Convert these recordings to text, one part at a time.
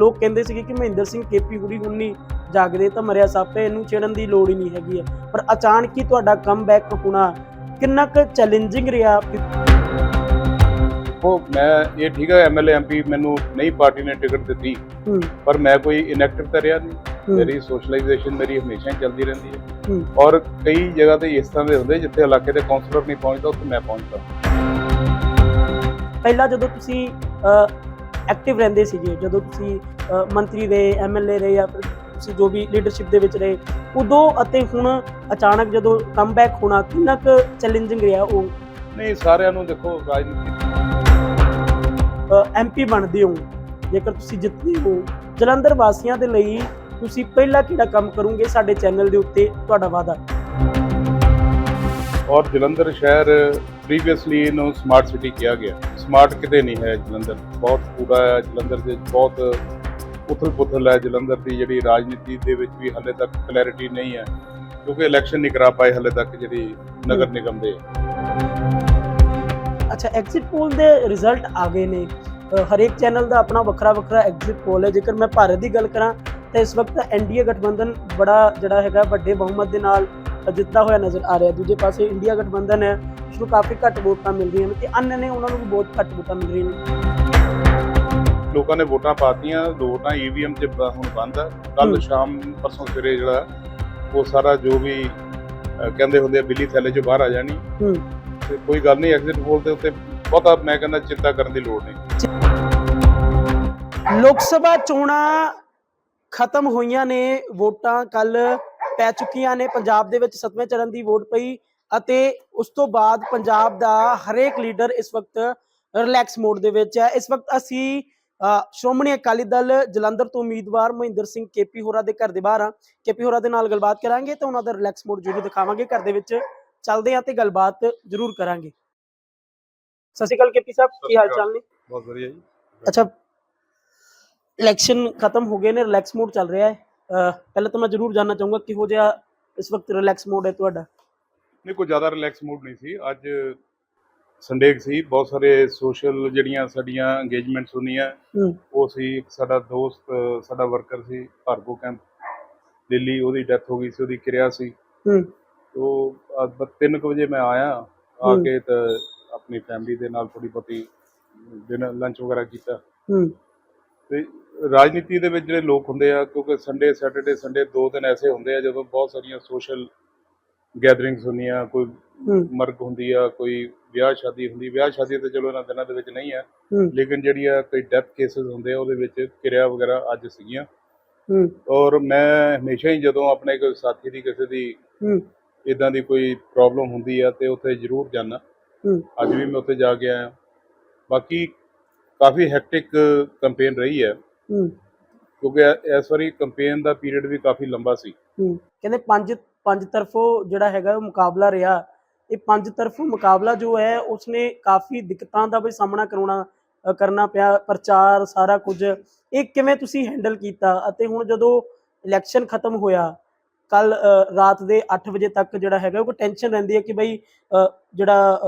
ਲੋਕ ਕਹਿੰਦੇ ਸੀਗੇ ਕਿ ਮਹਿੰਦਰ ਸਿੰਘ ਕੇਪੀ ਹੁਰੀ ਹੁਣ ਨਹੀਂ ਜਾਗਦੇ ਤਾਂ ਮਰਿਆ ਸਾਪੇ ਇਹਨੂੰ ਛੇੜਨ ਦੀ ਲੋੜ ਹੀ ਨਹੀਂ ਹੈਗੀ ਹੈ। ਪਰ ਅਚਾਨਕ ਹੀ ਤੁਹਾਡਾ ਕਮਬੈਕ ਹੋਣਾ ਕਿੰਨਾ ਕੁ ਚੈਲੰਜਿੰਗ ਰਿਹਾ ਉਹ ਮੈਂ ਇਹ ਠੀਕ ਹੈ ਐਮਐਲਏ ਐਮਪੀ ਮੈਨੂੰ ਨਹੀਂ ਪਾਰਟੀ ਨੇ ਟਿਕਟ ਦਿੱਤੀ। ਹੂੰ। ਪਰ ਮੈਂ ਕੋਈ ਇਨੈਕਟਿਵ ਤਾਂ ਰਿਹਾ ਨਹੀਂ। ਹੂੰ, ਮੇਰੀ ਸੋਸ਼ਲਾਈਜੇਸ਼ਨ ਮੇਰੀ ਹਮੇਸ਼ਾ ਹੀ ਚੱਲਦੀ ਰਹਿੰਦੀ ਹੈ। ਹੂੰ, ਔਰ ਕਈ ਜਗ੍ਹਾ ਤੇ ਇਸ ਤਰ੍ਹਾਂ ਦੇ ਹੁੰਦੇ ਜਿੱਥੇ ਇਲਾਕੇ ਦੇ ਕਾਉਂਸਲਰ ਨਹੀਂ ਪਹੁੰਚਦਾ ਉੱਥੇ ਮੈਂ ਪਹੁੰਚਦਾ। ਪਹਿਲਾਂ ਜਦੋਂ ਤੁਸੀਂ ਐਕਟਿਵ ਰਹਿੰਦੇ ਸੀਗੇ ਜਦੋਂ ਤੁਸੀਂ ਮੰਤਰੀ ਰਹੇ ਐਮਐਲਏ ਰਹੇ ਜਾਂ ਫਿਰ ਤੁਸੀਂ ਜੋ ਵੀ ਲੀਡਰਸ਼ਿਪ ਦੇ ਵਿੱਚ ਰਹੇ ਉਦੋਂ ਅਤੇ ਹੁਣ ਅਚਾਨਕ ਜਦੋਂ ਕਮਬੈਕ ਹੋਣਾ ਕਿੰਨਾ ਕੁ ਚੈਲੰਜਿੰਗ ਰਿਹਾ ਉਹ? ਨਹੀਂ ਸਾਰਿਆਂ ਨੂੰ ਦੇਖੋ ਰਾਜਨੀਤੀ ਐਮਪੀ ਬਣਦੇ ਹੋ ਜੇਕਰ ਤੁਸੀਂ ਜਿੱਤਦੇ ਹੋ। ਜਲੰਧਰ ਵਾਸੀਆਂ ਦੇ ਲਈ ਤੁਸੀਂ ਪਹਿਲਾਂ ਕਿਹੜਾ ਕੰਮ ਕਰੋਗੇ? ਸਾਡੇ ਚੈਨਲ ਦੇ ਉੱਤੇ ਤੁਹਾਡਾ ਵਾਅਦਾ। ਔਰ ਜਲੰਧਰ ਸ਼ਹਿਰ ਪ੍ਰੀਵੀਅਸਲੀ ਇਹਨੂੰ ਸਮਾਰਟ ਸਿਟੀ ਕਿਹਾ ਗਿਆ। ਸਮਾਰਟ ਕਿਤੇ ਨਹੀਂ ਹੈ ਜਲੰਧਰ। ਬਹੁਤ ਕੂੜਾ ਹੈ ਜਲੰਧਰ ਦੇ ਬਹੁਤ ਉਥਲ ਪੁਥਲ ਹੈ ਜਲੰਧਰ ਦੀ ਜਿਹੜੀ ਰਾਜਨੀਤੀ ਦੇ ਵਿੱਚ ਵੀ ਹਾਲੇ ਤੱਕ ਕਲੈਰਿਟੀ ਨਹੀਂ ਹੈ ਕਿਉਂਕਿ ਇਲੈਕਸ਼ਨ ਨਹੀਂ ਕਰਾ ਪਾਏ ਹਾਲੇ ਤੱਕ ਜਿਹੜੀ ਨਗਰ ਨਿਗਮ ਦੇ। ਅੱਛਾ ਐਗਜ਼ਿਟ ਪੋਲ ਦੇ ਰਿਜ਼ਲਟ ਆ ਗਏ ਨੇ। ਹਰੇਕ ਚੈਨਲ ਦਾ ਆਪਣਾ ਵੱਖਰਾ ਵੱਖਰਾ ਐਗਜ਼ਿਟ ਪੋਲ ਹੈ। ਜੇਕਰ ਮੈਂ ਭਾਰਤ ਦੀ ਗੱਲ ਕਰਾਂ ਤਾਂ ਇਸ ਵਕਤ ਐਨਡੀਏ ਗਠਬੰਧਨ ਬੜਾ ਜਿਹੜਾ ਹੈਗਾ ਵੱਡੇ ਬਹੁਮਤ ਦੇ ਨਾਲ ਜਿੱਤਦਾ ਹੋਇਆ ਨਜ਼ਰ ਆ ਰਿਹਾ। ਦੂਜੇ ਪਾਸੇ ਇੰਡੀਆ ਗਠਬੰਧਨ ਹੈ ਉਸ ਨੂੰ ਕਾਫੀ ਘੱਟ ਵੋਟਾਂ ਮਿਲ ਰਹੀਆਂ ਨੇ ਤੇ ਅੰਨ ਨੇ ਉਹਨਾਂ ਨੂੰ ਵੀ ਬਹੁਤ ਘੱਟ ਵੋਟਾਂ ਮਿਲ ਰਹੀਆਂ ਨੇ। ਲੋਕਾਂ ਨੇ ਵੋਟਾਂ ਪਾਤੀਆਂ ਵੋਟਾਂ ਈਵੀਐਮ ਬ- ਹੁਣ ਬੰਦ ਹੈ। ਕੱਲ। ਸ਼ਾਮ ਪਰਸੋਂ ਸਵੇਰੇ ਜਿਹੜਾ ਉਹ ਸਾਰਾ ਜੋ ਵੀ ਕਹਿੰਦੇ ਹੁੰਦੇ ਆ ਬਿੱਲੀ ਥੈਲੇ 'ਚੋਂ ਬਾਹਰ ਆ ਜਾਣੀ। ਤੇ ਕੋਈ ਗੱਲ ਨਹੀਂ ਐਗਜ਼ਿਟ ਪੋਲ ਦੇ ਉੱਤੇ ਬਹੁਤਾ ਮੈਂ ਕਹਿੰਦਾ ਚਿੰਤਾ ਕਰਨ ਦੀ ਲੋੜ ਨਹੀਂ। ਲੋਕ ਸਭਾ ਚੋਣਾਂ ਖਤਮ ਹੋਈਆਂ ਨੇ ਵੋਟਾਂ ਕੱਲ ਪੈ ਚੁੱਕੀਆਂ ਨੇ। ਪੰਜਾਬ ਦੇ ਵਿੱਚ ਸੱਤਵੇਂ ਚਰਨ ਦੀ ਵੋਟ ਪਈ ਅਤੇ ਉਸ ਤੋਂ ਬਾਅਦ ਪੰਜਾਬ ਦਾ ਹਰੇਕ ਲੀਡਰ ਇਸ ਵਕਤ ਰਿਲੈਕਸ ਮੋਡ ਦੇ ਵਿੱਚ ਹੈ। ਇਸ ਵਕਤ ਅਸੀਂ ਸ਼੍ਰੋਮਣੀ ਅਕਾਲੀ ਦਲ ਜਲੰਧਰ ਤੋਂ ਉਮੀਦਵਾਰ ਮਹਿੰਦਰ ਸਿੰਘ ਕੇਪੀ ਹੋਰਾ ਦੇ ਘਰ ਦੇ ਬਾਹਰ ਆ ਕੇਪੀ ਹੋਰਾ ਦੇ ਨਾਲ ਗੱਲਬਾਤ ਕਰਾਂਗੇ ਤੇ ਉਹਨਾਂ ਦਾ ਰਿਲੈਕਸ ਮੋਡ ਜ਼ਰੂਰ ਦਿਖਾਵਾਂਗੇ। ਘਰ ਦੇ ਵਿੱਚ ਚੱਲਦੇ ਆ ਤੇ ਗੱਲਬਾਤ ਜ਼ਰੂਰ ਕਰਾਂਗੇ। ਸਤਿ ਸ਼੍ਰੀ ਅਕਾਲ ਕੇਪੀ ਸਾਹਿਬ ਕੀ ਹਾਲ ਚਾਲ ਨੇ? ਬਹੁਤ ਵਧੀਆ ਜੀ। ਅੱਛਾ ਇਲੈਕਸ਼ਨ ਖਤਮ ਹੋ ਗਏ ਨੇ ਰਿਲੈਕਸ ਮੋਡ ਚੱਲ ਰਿਹਾ ਹੈ। ਪਹਿਲਾਂ ਤਾਂ ਮੈਂ ਜ਼ਰੂਰ ਜਾਨਣਾ ਚਾਹੂੰਗਾ ਕਿਹੋ ਜਿਹਾ ਇਸ ਵਕਤ ਰਿਲੈਕਸ ਮੋਡ ਹੈ ਤੁਹਾਡਾ। ਨਹੀਂ ਕੋਈ ਜ਼ਿਆਦਾ ਰਿਲੈਕਸ ਮੂਡ ਨਹੀਂ ਸੀ। ਅੱਜ ਸੰਡੇ ਸੀ। ਬਹੁਤ ਸਾਰੇ ਸੋਸ਼ਲ ਜਿਹੜੀਆਂ ਸਾਡੀਆਂ ਇੰਗੇਜਮੈਂਟਸ ਹੁੰਦੀਆਂ ਹੂੰ। ਉਹ ਸੀ। ਇੱਕ ਸਾਡਾ ਦੋਸਤ ਸਾਡਾ ਵਰਕਰ ਸੀ ਭਾਰਗੋ ਕੈਂਪ ਦਿੱਲੀ ਉਹਦੀ ਡੈਥ ਹੋ ਗਈ ਸੀ ਉਹਦੀ ਕਿਰਿਆ ਸੀ। ਹੂੰ। ਤੋਂ ਅੱਜ 3 ਵਜੇ ਮੈਂ ਆਇਆ ਆ ਹੂੰ। ਕੇ ਤਾਂ ਆਪਣੀ ਫੈਮਿਲੀ ਦੇ ਨਾਲ ਥੋੜੀ ਬਹੁਤੀ ਡਿਨਰ ਲੰਚ ਵਗੈਰਾ ਕੀਤਾ। ਹੂੰ। ਤੇ ਰਾਜਨੀਤੀ ਦੇ ਵਿੱਚ ਜਿਹੜੇ ਲੋਕ ਹੁੰਦੇ ਆ ਕਿਉਂਕਿ ਸੰਡੇ ਸੈਟਰਡੇ ਸੰਡੇ ਦੋ ਦਿਨ ਐਸੇ ਹੁੰਦੇ ਆ ਜਦੋਂ ਬਹੁਤ ਸਾਰੀਆਂ ਸੋਸ਼ਲ ਗੈਦਰਿੰਗਸ ਹੁੰਦੀਆਂ ਕੋਈ ਮਰਗ ਹੁੰਦੀ ਆ ਕੋਈ ਵਿਆਹ ਸ਼ਾਦੀ ਹੁੰਦੀ ਵਿਆਹ ਸ਼ਾਦੀ ਤੇ ਚਲੋ ਇਹਨਾਂ ਦਿਨਾਂ ਦੇ ਵਿੱਚ ਨਹੀਂ ਆ ਲੇਕਿਨ ਜਿਹੜੀਆਂ ਕੋਈ ਡੈਥ ਕੇਸਸ ਹੁੰਦੇ ਆ ਉਹਦੇ ਵਿੱਚ ਕਿਰਿਆ ਵਗੈਰਾ ਅੱਜ ਸੀਗੀਆਂ। ਔਰ ਮੈਂ ਹਮੇਸ਼ਾ ਹੀ ਜਦੋਂ ਆਪਣੇ ਕੋਈ ਸਾਥੀ ਦੀ ਕਿਸੇ ਦੀ ਇਦਾਂ ਦੀ ਕੋਈ ਪ੍ਰੋਬਲਮ ਹੁੰਦੀ ਆ ਤੇ ਉੱਥੇ ਜ਼ਰੂਰ ਜਾਣਾ ਅੱਜ ਵੀ ਮੈਂ ਉੱਥੇ ਜਾ ਕੇ ਆਇਆ। ਬਾਕੀ ਕਾਫੀ ਹੈਕਟਿਕ ਕੈਂਪੇਨ ਰਹੀ ਹੈ। ਕਿਉਂਕਿ ਇਸ ਵਾਰੀ ਕੈਂਪੇਨ ਦਾ ਪੀਰੀਅਡ ਵੀ ਕਾਫੀ ਲੰਬਾ ਸੀ। ਕਹਿੰਦੇ ਪੰਜ ਪੰਜ ਤਰਫੋਂ ਜਿਹੜਾ ਹੈਗਾ ਉਹ ਮੁਕਾਬਲਾ ਰਿਹਾ। ਇਹ ਪੰਜ ਤਰਫੋਂ ਮੁਕਾਬਲਾ ਜੋ ਹੈ ਉਸਨੇ ਕਾਫੀ ਦਿੱਕਤਾਂ ਦਾ ਵੀ ਸਾਹਮਣਾ ਕਰਾਉਣਾ ਕਰਨਾ ਪਿਆ। ਪ੍ਰਚਾਰ ਸਾਰਾ ਕੁਝ। ਇਹ ਕਿਵੇਂ ਤੁਸੀਂ ਹੈਂਡਲ ਕੀਤਾ? ਅਤੇ ਹੁਣ ਜਦੋਂ ਇਲੈਕਸ਼ਨ ਖਤਮ ਹੋਇਆ ਕੱਲ ਰਾਤ ਦੇ 8 ਵਜੇ ਤੱਕ ਜਿਹੜਾ ਹੈਗਾ ਉਹ ਟੈਨਸ਼ਨ ਰਹਿੰਦੀ ਹੈ ਕਿ ਬਈ ਜਿਹੜਾ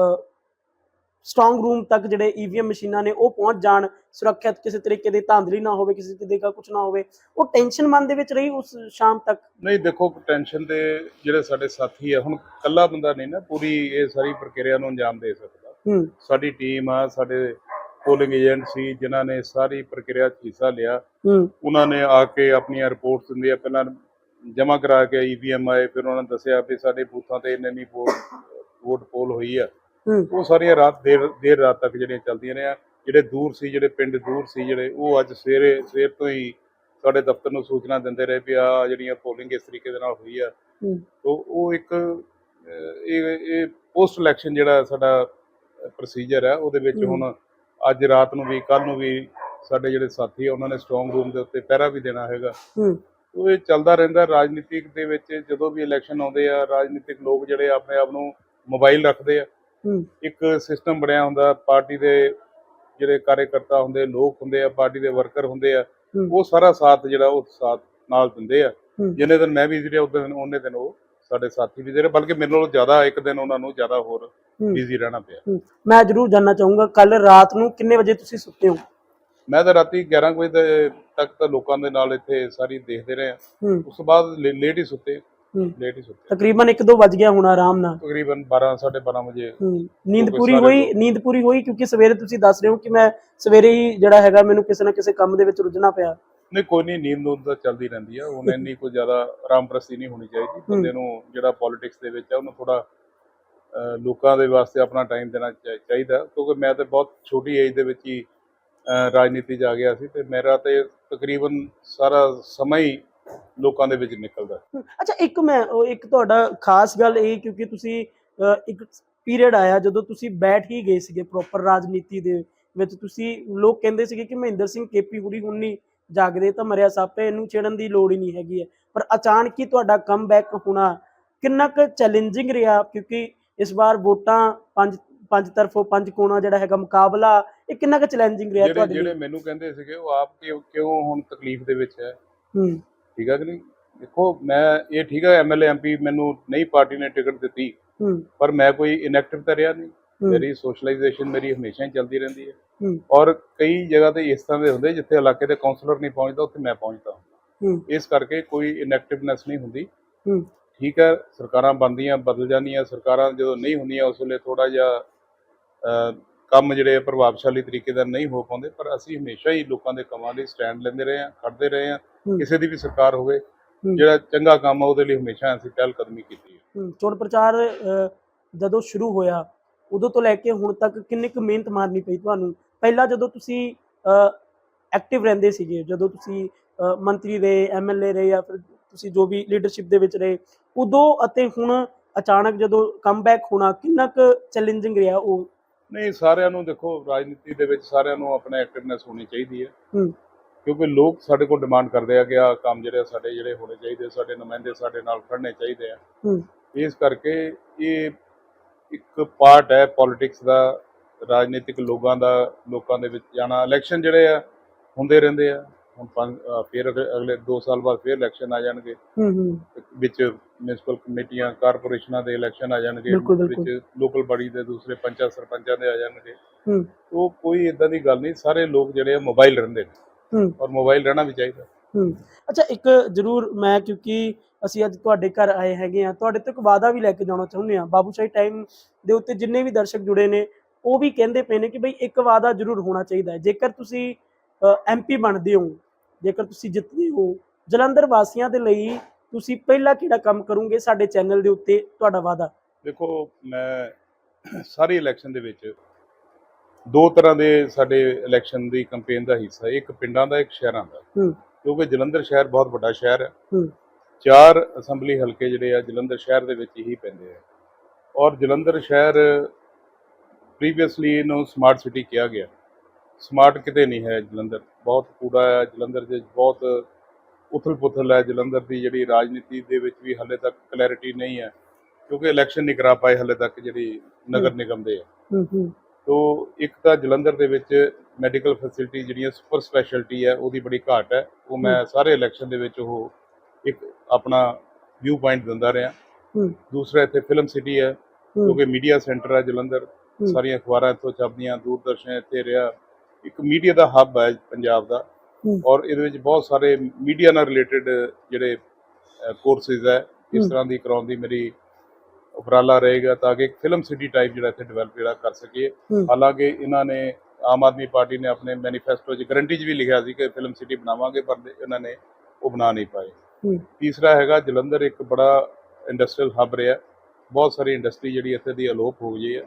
ਸਟਰੋਂਗ ਰੂਮ ਤੱਕ ਜਿਹੜੇ ਈਵੀਐਮ ਮਸ਼ੀਨਾਂ ਨੇ ਉਹ ਪਹੁੰਚ ਜਾਣ ਸੁਰੱਖਿਅਤ ਕਿਸੇ ਤਰੀਕੇ ਦੀ ਧਾਂਦਲੀ ਨਾ ਹੋਵੇ ਕਿਸੇ ਤਰੀਕੇ ਦਾ ਕੁਝ ਨਾ ਹੋਵੇ ਉਹ ਟੈਨਸ਼ਨ ਮਨ ਦੇ ਵਿੱਚ ਰਹੀ ਉਸ ਸ਼ਾਮ ਤੱਕ? ਨਹੀਂ ਦੇਖੋ ਟੈਨਸ਼ਨ ਦੇ ਜਿਹੜੇ ਸਾਡੇ ਸਾਥੀ ਆ ਹੁਣ ਕੱਲਾ ਬੰਦਾ ਨਹੀਂ ਨਾ ਪੂਰੀ ਇਹ ਸਾਰੀ ਪ੍ਰਕਿਰਿਆ ਨੂੰ ਅੰਜਾਮ ਦੇ ਸਕਦਾ। ਸਾਡੀ ਟੀਮ ਆ ਸਾਡੇ ਪੋਲਿੰਗ ਏਜੰਟ ਸੀ ਜਿਨ੍ਹਾਂ ਨੇ ਸਾਰੀ ਪ੍ਰਕਿਰਿਆ 'ਚ ਹਿੱਸਾ ਲਿਆ। ਉਹਨਾਂ ਨੇ ਆ ਕੇ ਆਪਣੀਆਂ ਰਿਪੋਰਟਸ ਦਿੰਦੀਆਂ ਪਹਿਲਾਂ ਜਮ੍ਹਾਂ ਕਰਾ ਕੇ ਈਵੀਐਮ ਆਏ ਫਿਰ ਉਹਨਾਂ ਨੇ ਦੱਸਿਆ ਵੀ ਸਾਡੇ ਬੂਥਾਂ ਤੇ ਇੰਨੇ ਨਹੀਂ ਵੋਟ ਵੋਟ ਪੋਲ ਹੋਈ ਆ। ਉਹ ਸਾਰੀਆਂ ਰਾਤ ਦੇਰ ਦੇਰ ਰਾਤ ਤੱਕ ਜਿਹੜੀਆਂ ਚੱਲਦੀਆਂ ਰਹੀਆਂ ਜਿਹੜੇ ਦੂਰ ਸੀ ਜਿਹੜੇ ਪਿੰਡ ਦੂਰ ਸੀ ਜਿਹੜੇ ਉਹ ਅੱਜ ਸਵੇਰੇ ਸਵੇਰ ਤੋਂ ਹੀ ਸਾਡੇ ਦਫ਼ਤਰ ਨੂੰ ਸੂਚਨਾ ਦਿੰਦੇ ਰਹੇ ਵੀ ਆ ਜਿਹੜੀਆਂ ਪੋਲਿੰਗ ਇਸ ਤਰੀਕੇ ਦੇ ਨਾਲ ਹੋਈ ਆ। ਹੂੰ। ਤੋ ਉਹ ਇੱਕ ਇਹ ਇਹ ਪੋਸਟ ਇਲੈਕਸ਼ਨ ਜਿਹੜਾ ਸਾਡਾ ਪ੍ਰੋਸੀਜਰ ਹੈ ਉਹਦੇ ਵਿੱਚ। ਹੁਣ ਅੱਜ ਰਾਤ ਨੂੰ ਵੀ ਕੱਲ ਨੂੰ ਵੀ ਸਾਡੇ ਜਿਹੜੇ ਸਾਥੀ ਆ ਉਹਨਾਂ ਨੇ ਸਟਰੋਂਗ ਰੂਮ ਦੇ ਉੱਤੇ ਪਹਿਰਾ ਵੀ ਦੇਣਾ ਹੈਗਾ। ਹੂੰ। ਉਹ ਇਹ ਚੱਲਦਾ ਰਹਿੰਦਾ ਰਾਜਨੀਤਿਕ ਦੇ ਵਿੱਚ ਜਦੋਂ ਵੀ ਇਲੈਕਸ਼ਨ ਆਉਂਦੇ ਆ ਰਾਜਨੀਤਿਕ ਲੋਕ ਜਿਹੜੇ ਆਪਣੇ ਆਪ ਨੂੰ ਮੋਬਾਈਲ ਰੱਖਦੇ ਆ ਇੱਕ ਸਿਸਟਮ ਬਣਿਆ ਹੁੰਦਾ ਪਾਰਟੀ ਦੇ ਜਿਹੜੇ ਕਾਰਜਕਰਤਾ ਹੁੰਦੇ ਲੋਕ ਹੁੰਦੇ ਆ ਪਾਰਟੀ ਦੇ ਵਰਕਰ ਹੁੰਦੇ ਆ। ਉਹ ਸਾਰਾ ਸਾਥ ਜਿਹੜਾ ਉਹ ਸਾਥ ਨਾਲ ਦਿੰਦੇ ਆ। ਜਿੰਨੇ ਦਿਨ ਮੈਂ ਬਿਜ਼ੀ ਰਿਹਾ ਉਦੋਂ ਦਿਨ ਉਹਨੇ ਦਿਨ ਉਹ ਸਾਡੇ ਸਾਥੀ ਵੀ ਜਿਹੜੇ ਬਲਕਿ ਮੇਰੇ ਨਾਲੋਂ ਜ਼ਿਆਦਾ ਇੱਕ ਦਿਨ ਉਹਨਾਂ ਨੂੰ ਜ਼ਿਆਦਾ ਹੋਰ। ਬਿਜ਼ੀ ਰਹਿਣਾ ਪਿਆ। ਮੈਂ ਜ਼ਰੂਰ ਜਾਨਣਾ ਚਾਹੂੰਗਾ ਕੱਲ ਰਾਤ ਨੂੰ ਕਿੰਨੇ ਵਜੇ ਤੁਸੀਂ ਸੁੱਤੇ ਹੋ ਮੈਂ ਤਾਂ ਰਾਤੀ 11 ਕੁ ਵਜੇ ਤੱਕ ਤਾਂ ਲੋਕਾਂ ਦੇ ਨਾਲ ਇੱਥੇ ਸਾਰੀ ਦੇਖਦੇ ਰਹੇ ਉਸ ਤੋਂ ਬਾਅਦ ਲੇਟ ਹੀ ਸੁੱਤੇ ਲੇਟ ਹੀ ਸੁੱਤੇ। ਤਕਰੀਬਨ 1-2 ਵੱਜ ਗਿਆ ਹੋਣਾ ਆਰਾਮ ਨਾਲ। ਤਕਰੀਬਨ 12 12:30 ਵਜੇ ਨੀਂਦ ਪੂਰੀ ਹੋਈ ਨੀਂਦ ਪੂਰੀ ਹੋਈ ਕਿਉਂਕਿ ਸਵੇਰੇ ਤੁਸੀਂ ਦੱਸ ਰਹੇ ਹੋ ਕਿ ਮੈਂ ਸਵੇਰੇ ਹੀ ਜਿਹੜਾ ਹੈਗਾ ਮੈਨੂੰ ਕਿਸੇ ਨਾ ਕਿਸੇ ਕੰਮ ਦੇ ਵਿੱਚ ਰੁੱਝਣਾ ਪਿਆ। ਨਹੀਂ ਕੋਈ ਨਹੀਂ ਨੀਂਦ ਨੂੰਦ ਤਾਂ ਚੱਲਦੀ ਰਹਿੰਦੀ ਆ। ਹੁਣ ਇੰਨੀ ਕੋਈ ਜ਼ਿਆਦਾ ਆਰਾਮ ਪ੍ਰਸਤੀ ਨਹੀਂ ਹੋਣੀ ਚਾਹੀਦੀ। ਬੰਦੇ ਨੂੰ ਜਿਹੜਾ ਪੋਲਿਟਿਕਸ ਦੇ ਵਿੱਚ ਆ ਉਹਨੂੰ ਥੋੜਾ ਲੋਕਾਂ ਦੇ ਵਾਸਤੇ ਆਪਣਾ ਟਾਈਮ ਦੇਣਾ ਚਾਹੀਦਾ। ਕਿਉਂਕਿ ਮੈਂ ਤਾਂ ਬਹੁਤ ਛੋਟੀ ਏਜ ਦੇ ਵਿੱਚ ਹੀ ਰਾਜਨੀਤੀ 'ਚ ਆ ਗਿਆ ਸੀ ਤੇ ਮੇਰਾ ਤੇ ਤਕਰੀਬਨ ਸਾਰਾ ਸਮਾਂ ਹੀ ਲੋਕਾਂ ਦੇ ਵਿੱਚ ਨਿਕਲਦਾ ਅੱਛਾ ਇੱਕ ਮੈਂ ਉਹ ਇੱਕ ਤੁਹਾਡਾ ਖਾਸ ਗੱਲ ਇਹ ਕਿਉਂਕਿ ਤੁਸੀਂ ਅ, ਇੱਕ ਪੀਰੀਅਡ ਆਇਆ ਜਦੋਂ ਤੁਸੀਂ ਬੈਠ ਹੀ ਗਏ ਸੀਗੇ ਪ੍ਰੋਪਰ ਰਾਜਨੀਤੀ ਦੇ ਵਿੱਚ। ਤੁਸੀਂ ਲੋਕ ਕਹਿੰਦੇ ਸੀਗੇ ਕਿ ਮਹਿੰਦਰ ਸਿੰਘ ਕੇਪੀ ਹੁਰੀ ਹੁਣ ਨਹੀਂ ਜਾਗਦੇ ਤਾਂ ਮਰਿਆ ਸਾਪੇ ਇਹਨੂੰ ਛੇੜਨ ਦੀ ਲੋੜ ਹੀ ਨਹੀਂ ਹੈਗੀ ਹੈ। ਪਰ ਅਚਾਨਕ ਹੀ ਤੁਹਾਡਾ ਕਮਬੈਕ ਹੋਣਾ ਕਿੰਨਾ ਕੁ ਚੈਲੰਜਿੰਗ ਰਿਹਾ ਕਿਉਂਕਿ ਇਸ ਵਾਰ ਵੋਟਾਂ ਪੰਜ ਪੰਜ ਤਰਫੋਂ ਪੰਜ ਕੋਣਾ ਜਿਹੜਾ ਹੈਗਾ ਮੁਕਾਬਲਾ ਇਹ ਕਿੰਨਾ ਕੁ ਚੈਲੰਜਿੰਗ ਰਿਹਾ ਜਿਹੜੇ ਤੁਹਾਡੇ ਜਿਹੜੇ ਲਈ ਮੈਨੂੰ ਕਹਿੰਦੇ ਸੀਗੇ ਉਹ ਆਪ ਕਿਉਂ ਕਿਉਂ ਹੁਣ ਤਕਲੀਫ ਦੇ ਵਿੱਚ ਹੈ? ਹੂੰ। ਠੀਕ ਹੈ ਕਿ ਨਹੀਂ? ਦੇਖੋ ਮੈਂ ਇਹ ਠੀਕ ਹੈ ਐਮਐਲਏ ਐਮਪੀ ਮੈਨੂੰ ਨਹੀਂ ਪਾਰਟੀ ਨੇ ਟਿਕਟ ਦਿੱਤੀ ਪਰ ਮੈਂ ਕੋਈ ਇਨਐਕਟਿਵ ਤਾਂ ਰਿਹਾ ਨਹੀਂ। ਮੇਰੀ ਸੋਸ਼ਲਾਈਜੇਸ਼ਨ ਮੇਰੀ ਹਮੇਸ਼ਾ ਹੀ ਚੱਲਦੀ ਰਹਿੰਦੀ ਹੈ। ਔਰ ਕਈ ਜਗ੍ਹਾ ਤੇ ਇਸ ਤਰ੍ਹਾਂ ਦੇ ਹੁੰਦੇ ਜਿੱਥੇ ਇਲਾਕੇ ਦੇ ਕਾਉਂਸਲਰ ਨਹੀਂ ਪਹੁੰਚਦਾ ਉੱਥੇ ਮੈਂ ਪਹੁੰਚਦਾ ਹੂੰ। ਇਸ ਕਰਕੇ ਕੋਈ ਇਨਐਕਟਿਵਨੈਸ ਨਹੀਂ ਹੁੰਦੀ। ਠੀਕ ਹੈ ਸਰਕਾਰਾਂ ਬਣਦੀਆਂ ਬਦਲ ਜਾਂਦੀਆਂ ਸਰਕਾਰਾਂ ਜਦੋਂ ਨਹੀਂ ਹੁੰਦੀਆਂ ਉਸ ਵੇਲੇ ਥੋੜਾ ਜਿਹਾ ਕੰਮ ਜਿਹੜੇ ਪ੍ਰਭਾਵਸ਼ਾਲੀ ਤਰੀਕੇ ਨਾਲ ਨਹੀਂ ਹੋ ਪਾਉਂਦੇ ਪਰ ਅਸੀਂ ਹਮੇਸ਼ਾ ਹੀ ਲੋਕਾਂ ਦੇ ਕੰਮਾਂ ਲਈ ਸਟੈਂਡ ਲੈਂਦੇ ਰਹੇ ਹਾਂ ਖੜਦੇ ਰਹੇ ਹਾਂ। ਕਿਸੇ ਦੀ ਵੀ ਸਰਕਾਰ ਹੋਵੇ। ਜਿਹੜਾ ਚੰਗਾ ਕੰਮ ਆ ਉਹਦੇ ਲਈ ਹਮੇਸ਼ਾ ਅਸੀਂ ਪਹਿਲ ਕਦਮੀ ਕੀਤੀ ਹੈ ਚੋਣ ਪ੍ਰਚਾਰ ਜਦੋਂ ਸ਼ੁਰੂ ਹੋਇਆ ਉਦੋਂ ਤੋਂ ਲੈ ਕੇ ਹੁਣ ਤੱਕ ਕਿੰਨੀ ਕੁ ਮਿਹਨਤ ਮਾਰਨੀ ਪਈ ਤੁਹਾਨੂੰ ਪਹਿਲਾਂ ਜਦੋਂ ਤੁਸੀਂ ਐਕਟਿਵ ਰਹਿੰਦੇ ਸੀਗੇ ਜਦੋਂ ਤੁਸੀਂ ਮੰਤਰੀ ਰਹੇ ਐਮਐਲਏ ਰਹੇ ਜਾਂ ਫਿਰ ਤੁਸੀਂ ਜੋ ਵੀ ਲੀਡਰਸ਼ਿਪ ਦੇ ਵਿੱਚ ਰਹੇ ਉਦੋਂ ਅਤੇ ਹੁਣ ਅਚਾਨਕ ਜਦੋਂ ਕਮਬੈਕ ਹੋਣਾ ਕਿੰਨਾ ਕੁ ਚੈਲੰਜਿੰਗ ਰਿਹਾ ਉਹ ਨਹੀਂ ਸਾਰਿਆਂ ਨੂੰ ਦੇਖੋ ਰਾਜਨੀਤੀ ਦੇ ਵਿੱਚ ਸਾਰਿਆਂ ਨੂੰ ਆਪਣਾ ਐਕਟਿਵਨੈਸ ਹੋਣੀ ਚਾਹੀਦੀ ਹੈ। ਕਿਉਂਕਿ ਲੋਕ ਸਾਡੇ ਕੋਲ ਡਿਮਾਂਡ ਕਰਦੇ ਆ ਕਿ ਆ ਕੰਮ ਜਿਹੜੇ ਸਾਡੇ ਜਿਹੜੇ ਹੋਣੇ ਚਾਹੀਦੇ ਸਾਡੇ ਨੁਮਾਇੰਦੇ ਸਾਡੇ ਨਾਲ ਖੜਨੇ ਚਾਹੀਦੇ ਆ। ਇਸ ਕਰਕੇ ਇਹ ਇੱਕ ਪਾਰਟ ਹੈ ਪੋਲਿਟਿਕਸ ਦਾ ਰਾਜਨੀਤਿਕ ਲੋਕਾਂ ਦਾ ਲੋਕਾਂ ਦੇ ਵਿੱਚ ਜਾਣਾ। ਇਲੈਕਸ਼ਨ ਜਿਹੜੇ ਆ ਹੁੰਦੇ ਰਹਿੰਦੇ ਆ। ਹੁਣ ਪੰਜ ਅਹ ਫਿਰ ਅਗਲੇ ਅਗਲੇ 2 ਸਾਲ ਬਾਅਦ ਫਿਰ ਇਲੈਕਸ਼ਨ ਆ ਜਾਣਗੇ। ਹਮ, ਹਮ, ਵਿੱਚ ਮਿਊਨਿਸਪਲ ਕਮੇਟੀਆਂ ਕਾਰਪੋਰੇਸ਼ਨਾਂ ਦੇ ਇਲੈਕਸ਼ਨ ਆ ਜਾਣਗੇ। ਬਿਲਕੁਲ, ਬਿਲਕੁਲ। ਵਿੱਚ ਲੋਕਲ ਬਾਡੀ ਦੇ ਦੂਸਰੇ ਪੰਚਾਇਤ ਸਰਪੰਚਾਂ ਦੇ ਆ ਜਾਣਗੇ। ਹਮ, ਉਹ ਕੋਈ ਇਦਾਂ ਦੀ ਗੱਲ ਨਹੀਂ ਸਾਰੇ ਲੋਕ ਜਿਹੜੇ ਆ ਮੋਬਾਈਲ ਰਹਿੰਦੇ ਨੇ। ਹਮ। ਔਰ ਮੋਬਾਈਲ ਰਹਿਣਾ ਵੀ ਚਾਹੀਦਾ। ਹਮ ਅੱਛਾ ਇੱਕ ਜ਼ਰੂਰ ਮੈਂ ਕਿਉਂਕਿ ਅਸੀਂ ਅੱਜ ਤੁਹਾਡੇ ਘਰ ਆਏ ਹੈਗੇ ਆ ਤੁਹਾਡੇ ਤੋਂ ਇੱਕ ਵਾਅਦਾ ਵੀ ਲੈ ਕੇ ਜਾਣਾ ਚਾਹੁੰਦੇ ਆ। ਬਾਬੂਸ਼ਾਹੀ ਟਾਈਮ ਦੇ ਉੱਤੇ ਜਿੰਨੇ ਵੀ ਦਰਸ਼ਕ ਜੁੜੇ ਨੇ ਉਹ ਵੀ ਕਹਿੰਦੇ ਪਏ ਨੇ ਕਿ ਬਈ ਇੱਕ ਵਾਅਦਾ ਜ਼ਰੂਰ ਹੋਣਾ ਚਾਹੀਦਾ ਹੈ। ਜੇਕਰ ਤੁਸੀਂ ਐਮਪੀ ਬਣਦੇ ਹੋ ਜੇਕਰ ਤੁਸੀਂ ਜਿੱਤਦੇ ਹੋ ਜਲੰਧਰ ਵਾਸੀਆਂ ਦੇ ਲਈ ਤੁਸੀਂ ਪਹਿਲਾ ਕਿਹੜਾ ਕੰਮ ਕਰੋਗੇ ਸਾਡੇ ਚੈਨਲ ਦੇ ਉੱਤੇ? ਤੁਹਾਡਾ ਵਾਅਦਾ। ਦੇਖੋ ਮੈਂ ਸਾਰੀ ਇਲੈਕਸ਼ਨ ਦੇ ਵਿੱਚ ਦੋ ਤਰ੍ਹਾਂ ਦੇ ਸਾਡੇ ਇਲੈਕਸ਼ਨ ਦੀ ਕੈਂਪੇਨ ਦਾ ਹਿੱਸਾ। ਇੱਕ ਪਿੰਡਾਂ ਦਾ ਇੱਕ ਸ਼ਹਿਰਾਂ ਦਾ। ਕਿਉਂਕਿ ਜਲੰਧਰ ਸ਼ਹਿਰ ਬਹੁਤ ਵੱਡਾ ਸ਼ਹਿਰ ਹੈ। ਹੂੰ। ਚਾਰ ਅਸੈਂਬਲੀ ਹਲਕੇ ਜਿਹੜੇ ਆ ਜਲੰਧਰ ਸ਼ਹਿਰ ਦੇ ਵਿੱਚ ਹੀ ਪੈਂਦੇ ਆ। ਔਰ ਜਲੰਧਰ ਸ਼ਹਿਰ ਪ੍ਰੀਵੀਅਸਲੀ ਇਹਨੂੰ ਸਮਾਰਟ ਸਿਟੀ ਕਿਹਾ ਗਿਆ। ਸਮਾਰਟ ਕਿਤੇ ਨਹੀਂ ਹੈ ਜਲੰਧਰ। ਬਹੁਤ ਕੂੜਾ ਹੈ ਜਲੰਧਰ ਦੇ ਬਹੁਤ ਉਥਲ-ਪੁਥਲ ਹੈ। ਜਲੰਧਰ ਦੀ ਜਿਹੜੀ ਰਾਜਨੀਤੀ ਦੇ ਵਿੱਚ ਵੀ ਹਲੇ ਤੱਕ ਕਲੈਰਿਟੀ ਨਹੀਂ ਹੈ ਕਿਉਂਕਿ ਇਲੈਕਸ਼ਨ ਨਹੀਂ ਕਰਾ ਪਾਏ ਹਲੇ ਤੱਕ ਜਿਹੜੀ ਨਗਰ ਨਿਗਮ ਦੇ ਹੂੰ ਹੂੰ। ਤੋ ਇੱਕ ਤਾਂ ਜਲੰਧਰ ਦੇ ਵਿੱਚ ਮੈਡੀਕਲ ਫੈਸਿਲਿਟੀ ਜਿਹੜੀਆਂ ਸੁਪਰ ਸਪੈਸ਼ਲਟੀ ਹੈ ਉਹਦੀ ਬੜੀ ਘਾਟ ਹੈ। ਉਹ ਮੈਂ ਸਾਰੇ ਇਲੈਕਸ਼ਨ ਦੇ ਵਿੱਚ ਉਹ ਇੱਕ ਆਪਣਾ ਵਿਊ ਪੁਆਇੰਟ ਦਿੰਦਾ ਰਿਹਾ। ਹੂੰ। ਦੂਸਰਾ ਇੱਥੇ ਫਿਲਮ ਸਿਟੀ ਹੈ ਕਿਉਂਕਿ ਮੀਡੀਆ ਸੈਂਟਰ ਹੈ ਜਲੰਧਰ। ਸਾਰੀਆਂ ਅਖਬਾਰਾਂ ਇੱਥੋਂ ਛਪਦੀਆਂ ਦੂਰਦਰਸ਼ਨ ਇੱਥੇ ਰਿਹਾ। ਇੱਕ ਮੀਡੀਆ ਦਾ ਹੱਬ ਹੈ ਪੰਜਾਬ ਦਾ। ਔਰ ਇਹਦੇ ਵਿੱਚ ਬਹੁਤ ਸਾਰੇ ਮੀਡੀਆ ਨਾਲ ਰਿਲੇਟਡ ਜਿਹੜੇ ਕੋਰਸਿਸ ਹੈ ਇਸ। ਤਰ੍ਹਾਂ ਦੀ ਕਰਾਉਣ ਦੀ ਮੇਰੀ ਉਪਰਾਲਾ ਰਹੇਗਾ ਤਾਂ ਕਿ ਇੱਕ ਫਿਲਮ ਸਿਟੀ ਟਾਈਪ ਜਿਹੜਾ ਇੱਥੇ ਡਿਵੈਲਪ ਜਿਹੜਾ ਕਰ ਸਕੀਏ। ਹਾਲਾਂਕਿ ਇਹਨਾਂ ਨੇ ਆਮ ਆਦਮੀ ਪਾਰਟੀ ਨੇ ਆਪਣੇ ਮੈਨੀਫੈਸਟੋ 'ਚ ਗਰੰਟੀ 'ਚ ਵੀ ਲਿਖਿਆ ਸੀ ਕਿ ਫਿਲਮ ਸਿਟੀ ਬਣਾਵਾਂਗੇ ਪਰ ਇਹਨਾਂ ਨੇ ਉਹ ਬਣਾ ਨਹੀਂ ਪਾਏ ਤੀਸਰਾ ਹੈਗਾ ਜਲੰਧਰ ਇੱਕ ਬੜਾ ਇੰਡਸਟਰੀਅਲ ਹੱਬ ਰਿਹਾ ਬਹੁਤ ਸਾਰੀ ਇੰਡਸਟਰੀ ਜਿਹੜੀ ਇੱਥੇ ਦੀ ਅਲੋਪ ਹੋ ਗਈ ਹੈ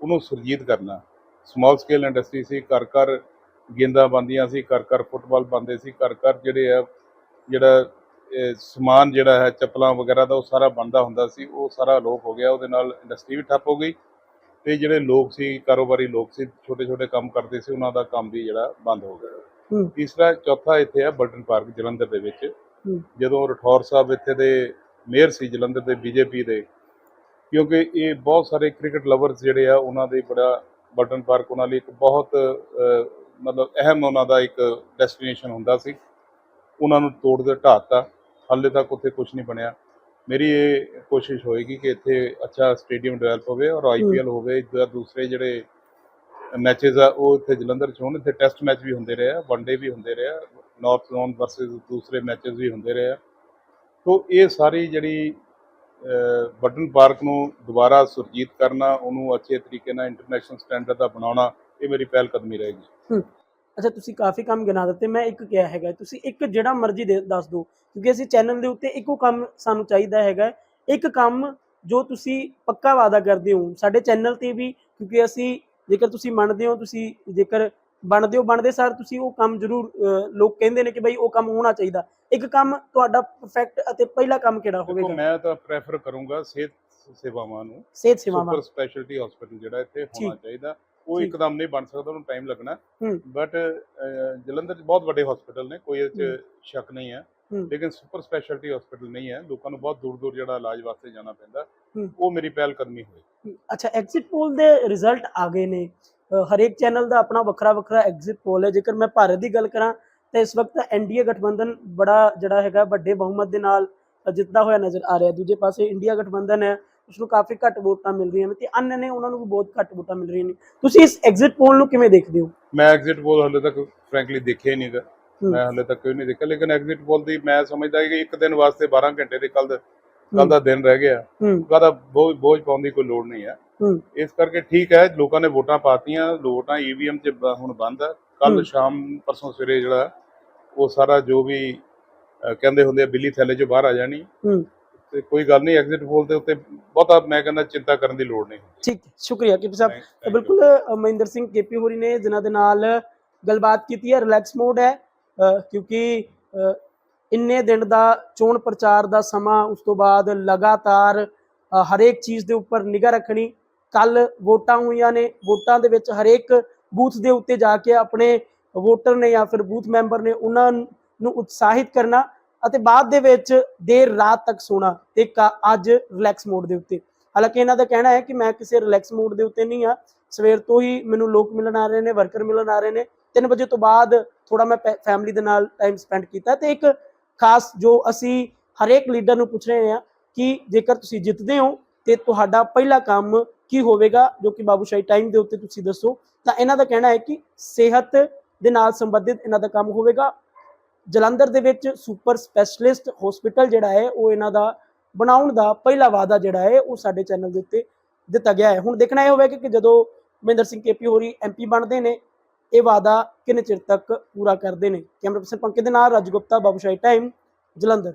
ਉਹਨੂੰ ਸੁਰਜੀਤ ਕਰਨਾ ਸਮਾਲ ਸਕੇਲ ਇੰਡਸਟਰੀ ਸੀ ਘਰ ਘਰ ਗੇਂਦਾਂ ਬੰਦੀਆਂ ਸੀ ਘਰ ਘਰ ਫੁੱਟਬਾਲ ਬੰਦੇ ਸੀ ਘਰ ਘਰ ਜਿਹੜੇ ਆ ਜਿਹੜਾ ਸਮਾਨ ਜਿਹੜਾ ਹੈ ਚੱਪਲਾਂ ਵਗੈਰਾ ਦਾ ਉਹ ਸਾਰਾ ਬਣਦਾ ਹੁੰਦਾ ਸੀ ਉਹ ਸਾਰਾ ਅਲੋਪ ਹੋ ਗਿਆ ਉਹਦੇ ਨਾਲ ਇੰਡਸਟਰੀ ਵੀ ਠੱਪ ਹੋ ਗਈ ਤੇ ਜਿਹੜੇ ਲੋਕ ਸੀ ਕਾਰੋਬਾਰੀ ਲੋਕ ਸੀ ਛੋਟੇ ਛੋਟੇ ਕੰਮ ਕਰਦੇ ਸੀ ਉਹਨਾਂ ਦਾ ਕੰਮ ਵੀ ਜਿਹੜਾ ਬੰਦ ਹੋ ਗਿਆ। ਤੀਸਰਾ ਚੌਥਾ ਇੱਥੇ ਹੈ ਬਲਟਨ ਪਾਰਕ ਜਲੰਧਰ ਦੇ ਵਿੱਚ। ਜਦੋਂ ਰਠੌਰ ਸਾਹਿਬ ਇੱਥੇ ਦੇ ਮੇਅਰ ਸੀ ਜਲੰਧਰ ਦੇ ਬੀਜੇਪੀ ਦੇ ਕਿਉਂਕਿ ਇਹ ਬਹੁਤ ਸਾਰੇ ਕ੍ਰਿਕਟ ਲਵਰਸ ਜਿਹੜੇ ਆ ਉਹਨਾਂ ਦੇ ਬੜਾ ਬਲਟਨ ਪਾਰਕ ਉਹਨਾਂ ਲਈ ਇੱਕ ਬਹੁਤ ਮਤਲਬ ਅਹਿਮ ਉਹਨਾਂ ਦਾ ਇੱਕ ਡੈਸਟੀਨੇਸ਼ਨ ਹੁੰਦਾ ਸੀ। ਉਹਨਾਂ ਨੂੰ ਤੋੜ ਦੇ ਢਾਤਾ ਹਾਲੇ ਤੱਕ ਉੱਥੇ ਕੁਝ ਨਹੀਂ ਬਣਿਆ। ਮੇਰੀ ਇਹ ਕੋਸ਼ਿਸ਼ ਹੋਏਗੀ ਕਿ ਇੱਥੇ ਅੱਛਾ ਸਟੇਡੀਅਮ ਡਿਵੈਲਪ ਹੋਵੇ ਔਰ ਆਈਪੀਐਲ ਹੋਵੇ। ਜਾਂ ਦੂਸਰੇ ਜਿਹੜੇ ਮੈਚੇਸ ਆ ਉਹ ਇੱਥੇ ਜਲੰਧਰ 'ਚ ਹੋਣ। ਇੱਥੇ ਟੈਸਟ ਮੈਚ ਵੀ ਹੁੰਦੇ ਰਹੇ ਆ ਵਨਡੇ ਵੀ ਹੁੰਦੇ ਰਹੇ ਆ ਨਾਰਥ ਜ਼ੋਨ ਵਰਸਸ ਦੂਸਰੇ ਮੈਚਸ ਵੀ ਹੁੰਦੇ ਰਹੇ ਆ। ਤੋ ਇਹ ਸਾਰੀ ਜਿਹੜੀ ਬਟਨ ਪਾਰਕ ਨੂੰ ਦੁਬਾਰਾ ਸੁਰਜੀਤ ਕਰਨਾ, ਉਹਨੂੰ ਅੱਛੇ ਤਰੀਕੇ ਨਾਲ ਇੰਟਰਨੈਸ਼ਨਲ ਸਟੈਂਡਰਡ ਦਾ ਬਣਾਉਣਾ, ਇਹ ਮੇਰੀ ਪਹਿਲ ਕਦਮੀ ਰਹੇਗੀ। ਅੱਛਾ, ਤੁਸੀਂ ਕਾਫੀ ਕੰਮ ਗਿਣਾ ਦਿੱਤੇ, ਮੈਂ ਇੱਕ ਕਿਹਾ ਹੈਗਾ, ਤੁਸੀਂ ਇੱਕ ਜਿਹੜਾ ਮਰਜ਼ੀ ਦੇ ਦੱਸ ਦਿਓ, ਕਿਉਂਕਿ ਅਸੀਂ ਚੈਨਲ ਦੇ ਉੱਤੇ ਇੱਕੋ ਕੰਮ ਸਾਨੂੰ ਚਾਹੀਦਾ ਹੈਗਾ, ਇੱਕ ਕੰਮ ਜੋ ਤੁਸੀਂ ਪੱਕਾ ਵਾਅਦਾ ਕਰਦੇ ਹੋ, ਸਾਡੇ ਚੈਨਲ ਤੇ ਵੀ, ਕਿਉਂਕਿ ਅਸੀਂ ਜੇਕਰ ਤੁਸੀਂ ਮੰਨਦੇ ਹੋ, ਤੁਸੀਂ ਜੇਕਰ ਬਣਦੇ ਹੋ, ਬਣਦੇ ਸਾਰ ਤੁਸੀਂ ਉਹ ਕੰਮ ਜ਼ਰੂਰ ਲੋਕ ਕਹਿੰਦੇ ਨੇ ਕਿ ਬਈ ਉਹ ਕੰਮ ਹੋਣਾ ਚਾਹੀਦਾ। ਇੱਕ ਕੰਮ ਤੁਹਾਡਾ ਪਰਫੈਕਟ ਅਤੇ ਪਹਿਲਾ ਕੰਮ ਕਿਹੜਾ ਦੇਖੋ ਹੋਵੇਗਾ ਮੈਂ ਤਾਂ ਪ੍ਰੈਫਰ ਕਰੂੰਗਾ ਸਿਹਤ ਸੇਵਾਵਾਂ ਨੂੰ ਸਿਹਤ ਸੇਵਾਵਾਂ ਸੁਪਰ ਸਪੈਸ਼ਲਟੀ ਹਸਪੀਟਲ ਜਿਹੜਾ ਇੱਥੇ ਹੋਣਾ ਠੀਕ। ਚਾਹੀਦਾ ਉਹ ਠੀਕ। ਇੱਕਦਮ ਨਹੀਂ ਬਣ ਸਕਦਾ ਉਹਨੂੰ ਟਾਈਮ ਲੱਗਣਾ ਹੂੰ। ਬਟ ਜਲੰਧਰ 'ਚ ਬਹੁਤ ਵੱਡੇ ਹਸਪੀਟਲ ਨੇ ਕੋਈ ਇਹ 'ਚ। ਸ਼ੱਕ ਨਹੀਂ ਹੈ ਹੂੰ। ਲੇਕਿਨ ਸੁਪਰ ਸਪੈਸ਼ਲਟੀ ਹਸਪੀਟਲ ਨਹੀਂ ਹੈ ਲੋਕਾਂ ਨੂੰ ਬਹੁਤ ਦੂਰ ਦੂਰ ਜਿਹੜਾ ਇਲਾਜ ਵਾਸਤੇ ਜਾਣਾ ਪੈਂਦਾ ਹੂੰ। ਉਹ ਮੇਰੀ ਪਹਿਲ ਕਦਮੀ ਹੋਈ ਅੱਛਾ ਐਗਜ਼ਿਟ ਪੋਲ ਦੇ ਰਿਜ਼ਲਟ ਆ ਗਏ ਨੇ ਅ, ਹਰੇਕ ਚੈਨਲ ਦਾ ਆਪਣਾ ਵੱਖਰਾ ਵੱਖਰਾ ਐਗਜ਼ਿਟ ਪੋਲ ਹੈ ਜੇਕਰ ਮੈਂ ਭਾਰਤ ਦੀ ਗੱਲ ਕਰਾਂ ਤਾਂ ਇਸ ਵਕਤ ਐਨਡੀਏ ਗਠਬੰਧਨ ਬੜਾ ਜਿਹੜਾ ਹੈਗਾ ਵੱਡੇ ਬਹੁਮਤ ਦੇ ਨਾਲ ਜਿੱਤਦਾ ਹੋਇਆ ਨਜ਼ਰ ਆ ਰਿਹਾ। ਦੂਜੇ ਪਾਸੇ ਇੰਡੀਆ ਗਠਬੰਧਨ ਹੈ ਉਸ ਨੂੰ ਕਾਫੀ ਘੱਟ ਵੋਟਾਂ ਮਿਲ ਰਹੀਆਂ ਨੇ ਤੇ ਅੰਨ ਨੇ ਉਹਨਾਂ ਨੂੰ ਵੀ ਬਹੁਤ ਘੱਟ ਵੋਟਾਂ ਮਿਲ ਰਹੀਆਂ ਨੇ। ਤੁਸੀਂ ਇਸ ਐਗਜ਼ਿਟ ਪੋਲ ਨੂੰ ਕਿਵੇਂ ਦੇਖਦੇ ਹੋ? ਮੈਂ ਐਗਜ਼ਿਟ ਪੋਲ ਹਲੇ ਤੱਕ ਫ੍ਰੈਂਕਲੀ ਦੇਖਿਆ ਹੀ ਨਹੀਂਗਾ। ਹੂੰ। ਮੈਂ ਹਲੇ ਤੱਕ ਕੋਈ ਨਹੀਂ ਦੇਖਿਆ ਲੇਕਿਨ ਐਗਜ਼ਿਟ ਪੋਲ ਦੀ ਮੈਂ ਸਮਝਦਾ ਕਿ ਇੱਕ ਦਿਨ ਵਾਸਤੇ 12 ਘੰਟੇ ਦੇ ਕੱਲ ਕੱਲ ਦਾ ਦਿਨ ਰਹਿ ਗਿਆ। ਕਾਹਦਾ ਬੋਝ ਬੋਝ ਪਾਉਣ ਦੀ ਕੋਈ ਲੋੜ ਨਹੀਂ ਹੈ। ਇਸ ਕਰਕੇ ਠੀਕ ਹੈ ਲੋਕਾਂ ਨੇ ਵੋਟਾਂ ਪਾਤੀਆਂ ਵੋਟਾਂ ਈਵੀਐਮ 'ਚ ਹੁਣ ਬੰਦ ਹੈ। ਕੱਲ। ਸ਼ਾਮ ਪਰਸੋਂ ਸਵੇਰੇ ਜਿਹੜਾ ਉਹ ਸਾਰਾ ਜੋ ਵੀ ਕਹਿੰਦੇ ਹੁੰਦੇ ਆ ਬਿੱਲੀ ਥੈਲੇ 'ਚੋਂ ਬਾਹਰ ਆ ਜਾਣੀ। ਹੂੰ। ਤੇ ਕੋਈ ਗੱਲ ਨਹੀਂ ਐਗਜ਼ਿਟ ਪੋਲ ਦੇ ਉੱਤੇ ਬਹੁਤਾ ਮੈਂ ਕਹਿੰਦਾ ਚਿੰਤਾ ਕਰਨ ਦੀ ਲੋੜ ਨਹੀਂ। ਠੀਕ ਸ਼ੁਕਰੀਆ ਕੀਪੀ ਸਾਹਿਬ. ਬਿਲਕੁਲ ਮਹਿੰਦਰ ਸਿੰਘ ਕੇਪੀ ਹੋਰੀ ਨੇ ਜਿਨ੍ਹਾਂ ਦੇ ਨਾਲ ਗੱਲਬਾਤ ਕੀਤੀ ਹੈ ਰਿਲੈਕਸ ਮੋਡ ਹੈ ਕਿਉਂਕਿ ਇੰਨੇ ਦਿਨ ਦਾ ਚੋਣ ਪ੍ਰਚਾਰ ਦਾ ਸਮਾਂ ਉਸ ਤੋਂ ਬਾਅਦ ਲਗਾਤਾਰ ਹਰੇਕ ਚੀਜ਼ ਦੇ ਉੱਪਰ ਨਿਗਾਹ ਰੱਖਣੀ। ਕੱਲ ਵੋਟਾਂ ਹੋਈਆਂ ਨੇ ਵੋਟਾਂ ਦੇ ਵਿੱਚ ਹਰੇਕ ਬੂਥ ਦੇ ਉੱਤੇ ਜਾ ਕੇ ਆਪਣੇ ਵੋਟਰ ਨੇ ਜਾਂ ਫਿਰ ਬੂਥ ਮੈਂਬਰ ਨੇ ਉਹਨਾਂ ਨੂੰ ਉਤਸ਼ਾਹਿਤ ਕਰਨਾ ਅਤੇ ਬਾਅਦ ਦੇ ਵਿੱਚ ਦੇਰ ਰਾਤ ਤੱਕ ਸੋਣਾ ਤੇ ਕਾ- ਅੱਜ ਰਿਲੈਕਸ ਮੋਡ ਦੇ ਉੱਤੇ। ਹਾਲਾਂਕਿ ਇਹਨਾਂ ਦਾ ਕਹਿਣਾ ਹੈ ਕਿ ਮੈਂ ਕਿਸੇ ਰਿਲੈਕਸ ਮੋਡ ਦੇ ਉੱਤੇ ਨਹੀਂ ਆ ਸਵੇਰ ਤੋਂ ਹੀ ਮੈਨੂੰ ਲੋਕ ਮਿਲਣ ਆ ਰਹੇ ਨੇ ਵਰਕਰ ਮਿਲਣ ਆ ਰਹੇ ਨੇ। 3 ਵਜੇ ਤੋਂ ਬਾਅਦ ਥੋੜਾ ਮੈਂ ਫੈਮਿਲੀ ਦੇ ਨਾਲ ਟਾਈਮ ਸਪੈਂਡ ਕੀਤਾ ਤੇ ਇੱਕ ਖਾਸ ਜੋ ਅਸੀਂ ਹਰੇਕ ਲੀਡਰ ਨੂੰ ਪੁੱਛ ਰਹੇ ਹਾਂ ਕਿ ਜੇਕਰ ਤੁਸੀਂ ਜਿੱਤਦੇ ਹੋ ਤੇ ਤੁਹਾਡਾ ਪਹਿਲਾ ਕੰਮ ਕੀ ਹੋਵੇਗਾ, ਜੋ ਕਿ ਬਾਬੂਸ਼ਾਹੀ ਟਾਈਮ ਦੇ ਉੱਤੇ ਤੁਸੀਂ ਦੱਸੋ, ਤਾਂ ਇਹਨਾਂ ਦਾ ਕਹਿਣਾ ਹੈ ਕਿ ਸਿਹਤ ਦੇ ਨਾਲ ਸੰਬੰਧਿਤ ਇਹਨਾਂ ਦਾ ਕੰਮ ਹੋਵੇਗਾ। ਜਲੰਧਰ ਦੇ ਵਿੱਚ ਸੁਪਰ ਸਪੈਸ਼ਲਿਸਟ ਹਸਪੀਟਲ ਜਿਹੜਾ ਹੈ, ਉਹ ਇਹਨਾਂ ਦਾ ਬਣਾਉਣ ਦਾ ਪਹਿਲਾ ਵਾਅਦਾ ਜਿਹੜਾ ਹੈ, ਉਹ ਸਾਡੇ ਚੈਨਲ ਦੇ ਉੱਤੇ ਦਿੱਤਾ ਗਿਆ ਹੈ। ਹੁਣ ਦੇਖਣਾ ਇਹ ਹੋਵੇਗਾ ਕਿ ਜਦੋਂ ਮਹਿੰਦਰ ਸਿੰਘ ਕੇਪੀ ਹੋਰੀ ਐਮਪੀ ਬਣਦੇ ਨੇ, ਇਹ ਵਾਅਦਾ ਕਿੰਨੇ ਚਿਰ ਤੱਕ ਪੂਰਾ ਕਰਦੇ ਨੇ? ਕੈਮਰਾ ਪਰਸਨ ਪੰਕਜ ਦੇ ਨਾਲ, ਰਾਜ ਗੁਪਤਾ ਬਾਬੂਸ਼ਾਹੀ ਟਾਈਮ ਜਲੰਧਰ।